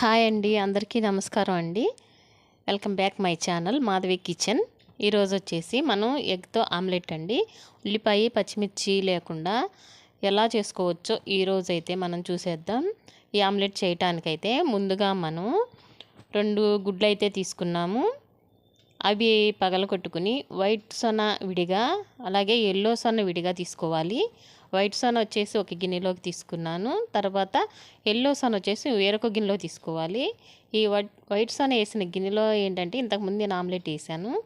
Hi అండి అందరికీ నమస్కారం అండి. Welcome back my channel Madhavi kitchen. ఈరోజు వచ్చేసి మనం ఎగ్తో ఆమ్లెట్ అండి. ఉల్లిపాయ పచ్చిమిర్చి లేకుండా ఎలా చేసుకోవచ్చో ఈరోజు అయితే మనం చూసేద్దాం. ఈ ఆమ్లెట్ చేయటానికైతే ముందుగా మనం రెండు గుడ్లు అయితే తీసుకున్నాము. అవి పగలగొట్టుకుని వైట్ సొన విడిగా అలాగే ఎల్లో సొన విడిగా తీసుకోవాలి. వైట్ సొన వచ్చేసి ఒక గిన్నెలోకి తీసుకున్నాను. తర్వాత ఎల్లో సొన వచ్చేసి వేరొక గిన్నెలో తీసుకోవాలి. ఈ వైట్ వైట్ సొన వేసిన గిన్నెలో ఏంటంటే ఇంతకుముందు నేను ఆమ్లెట్ వేసాను.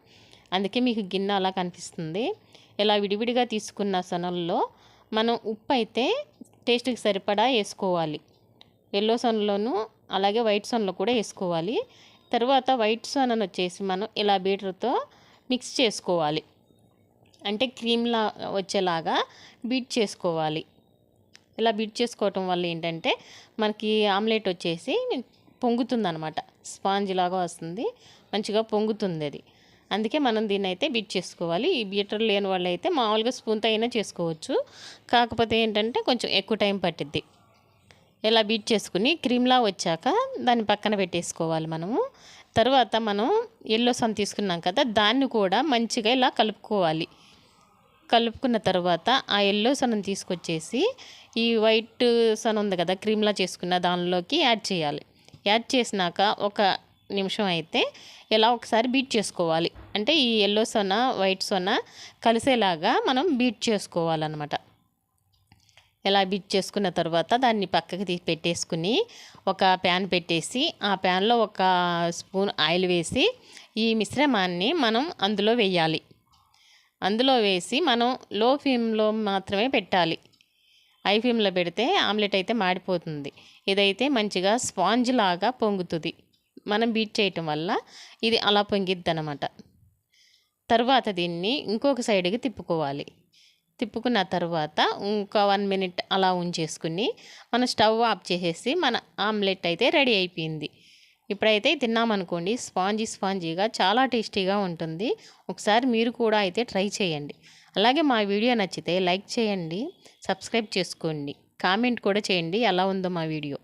అందుకే మీకు గిన్నె అలా కనిపిస్తుంది. ఇలా విడివిడిగా తీసుకున్న సొనల్లో మనం ఉప్పు అయితే టేస్ట్కి సరిపడా వేసుకోవాలి. ఎల్లో సొనలోను అలాగే వైట్ సొనలో కూడా వేసుకోవాలి. తర్వాత వైట్ సోనను వచ్చేసి మనం ఇలా బీటర్తో మిక్స్ చేసుకోవాలి. అంటే క్రీమ్లా వచ్చేలాగా బీట్ చేసుకోవాలి. ఇలా బీట్ చేసుకోవటం వల్ల ఏంటంటే మనకి ఆమ్లెట్ వచ్చేసి పొంగుతుంది అనమాట స్పాంజ్ లాగా వస్తుంది. మంచిగా పొంగుతుంది అది. అందుకే మనం దీన్ని అయితే బీట్ చేసుకోవాలి. ఈ బీటర్ లేని వాళ్ళు అయితే మామూలుగా స్పూన్తో అయినా చేసుకోవచ్చు. కాకపోతే ఏంటంటే కొంచెం ఎక్కువ టైం పట్టిద్ది. ఇలా బీట్ చేసుకుని క్రీమ్లా వచ్చాక దాన్ని పక్కన పెట్టేసుకోవాలి మనము. తర్వాత మనం ఎల్లో సన్ తీసుకున్నాం కదా దాన్ని కూడా మంచిగా ఇలా కలుపుకోవాలి. కలుపుకున్న తర్వాత ఆ ఎల్లో సన్ తీసుకొచ్చేసి ఈ వైట్ సన్ ఉంది కదా క్రీమ్లా చేసుకున్న దానిలోకి యాడ్ చేయాలి. యాడ్ చేసినాక ఒక నిమిషం అయితే ఇలా ఒకసారి బీట్ చేసుకోవాలి. అంటే ఈ ఎల్లో సొన వైట్ సొన కలిసేలాగా మనం బీట్ చేసుకోవాలన్నమాట. ఇలా బిట్ చేసుకున్న తర్వాత దాన్ని పక్కకి తీసి పెట్టేసుకుని ఒక ప్యాన్ పెట్టేసి ఆ ప్యాన్లో ఒక స్పూన్ ఆయిల్ వేసి ఈ మిశ్రమాన్ని మనం అందులో వేయాలి. అందులో వేసి మనం లో ఫ్లేమ్లో మాత్రమే పెట్టాలి. హై ఫ్లేమ్లో పెడితే ఆమ్లెట్ అయితే మాడిపోతుంది. ఇదైతే మంచిగా స్పాంజ్ లాగా పొంగుతుంది. మనం బీట్ చేయటం వల్ల ఇది అలా పొంగిద్ది అనమాట తర్వాత దీన్ని ఇంకొక సైడ్కి తిప్పుకోవాలి. తిప్పుకున్న తర్వాత ఇంకా వన్ మినిట్ అలా ఉంచేసుకుని మన స్టవ్ ఆఫ్ చేసేసి మన ఆమ్లెట్ అయితే రెడీ అయిపోయింది. ఇప్పుడైతే తిన్నామనుకోండి స్పాంజీ స్పాంజీగా చాలా టేస్టీగా ఉంటుంది. ఒకసారి మీరు కూడా అయితే ట్రై చేయండి. అలాగే మా వీడియో నచ్చితే లైక్ చేయండి సబ్స్క్రైబ్ చేసుకోండి. కామెంట్ కూడా చేయండి ఎలా ఉందో మా వీడియో.